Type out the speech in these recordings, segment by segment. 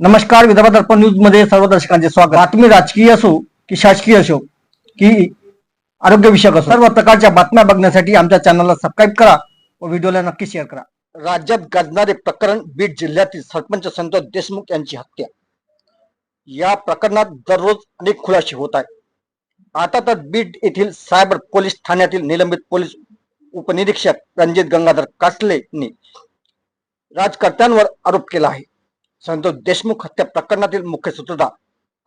नमस्कार विदर्भ दर्पण न्यूजमध्ये सर्व दर्शकांचे स्वागत. बातमी राजकीय असो की शासकीय असो की आरोग्य विषयक असो सर्व प्रकारच्या बातम्या बघण्यासाठी आमच्या चॅनलला सबस्क्राईब करा व व्हिडिओला नक्की शेअर करा. राज्यात गाजणारे प्रकरण बीड जिल्ह्यातील सरपंच संतोष देशमुख यांची हत्या. या प्रकरणात दररोज अनेक खुलासे होत आहेत. आता तर बीड येथील सायबर पोलीस ठाण्यातील निलंबित पोलीस उपनिरीक्षक रणजित गंगाधर कासलेंनी राजकर्त्यांवर आरोप केला आहे. संतोष देशमुख हत्या प्रकरणातील मुख्य सूत्रधार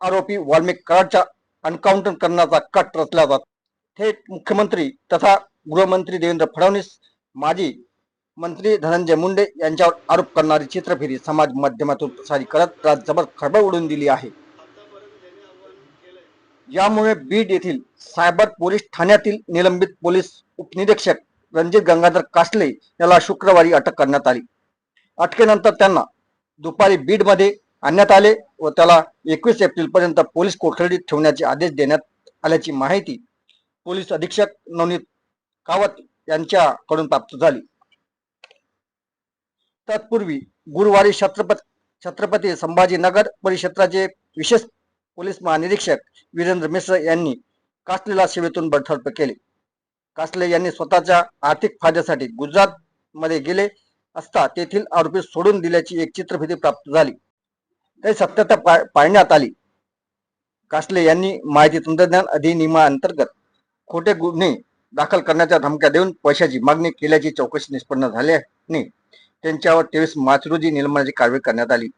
आरोपी वाल्मिक कराडच्या एन्काउंटर करण्याचा कट रचला जात थेट मुख्यमंत्री तथा गृहमंत्री देवेंद्र फडणवीस माजी मंत्री धनंजय मुंडे यांच्यावर आरोप करणारी चित्रफेरी समाज माध्यमातून प्रसारित करत राज्यभर खळबळ उडून दिली आहे. यामुळे बीड येथील सायबर पोलीस ठाण्यातील निलंबित पोलीस उपनिरीक्षक रणजित गंगाधर कासले याला शुक्रवारी अटक करण्यात आली. अटकेनंतर त्यांना दुपारी बीडमध्ये आणण्यात आले व त्याला एकवीस एप्रिल पर्यंत पोलीस कोठडीत ठेवण्याचे आदेश देण्यात आल्याची माहिती पोलीस अधीक्षक नवनीत कावत यांच्याकडून प्राप्त झाली. तत्पूर्वी गुरुवारी छत्रपती छत्रपती संभाजीनगर परिक्षेत्राचे विशेष पोलीस महानिरीक्षक वीरेंद्र मिश्र यांनी कासलेला सेवेतून बडतर्फ केले. कासले यांनी स्वतःच्या आर्थिक फायद्यासाठी गुजरात मध्ये गेले असता तेथील आरोपी सोडून दिल्याची एक चित्रफिती प्राप्त झाली. ते सत्यता पाळण्यात आली. कासले यांनी माहिती तंत्रज्ञान अधिनियमाअंतर्गत खोटे गुन्हे दाखल करण्याच्या धमक्या देऊन पैशाची मागणी केल्याची चौकशी निष्पन्न झाल्याने त्यांच्यावर तेवीस मार्च रोजी निलंबनाची कारवाई करण्यात आली.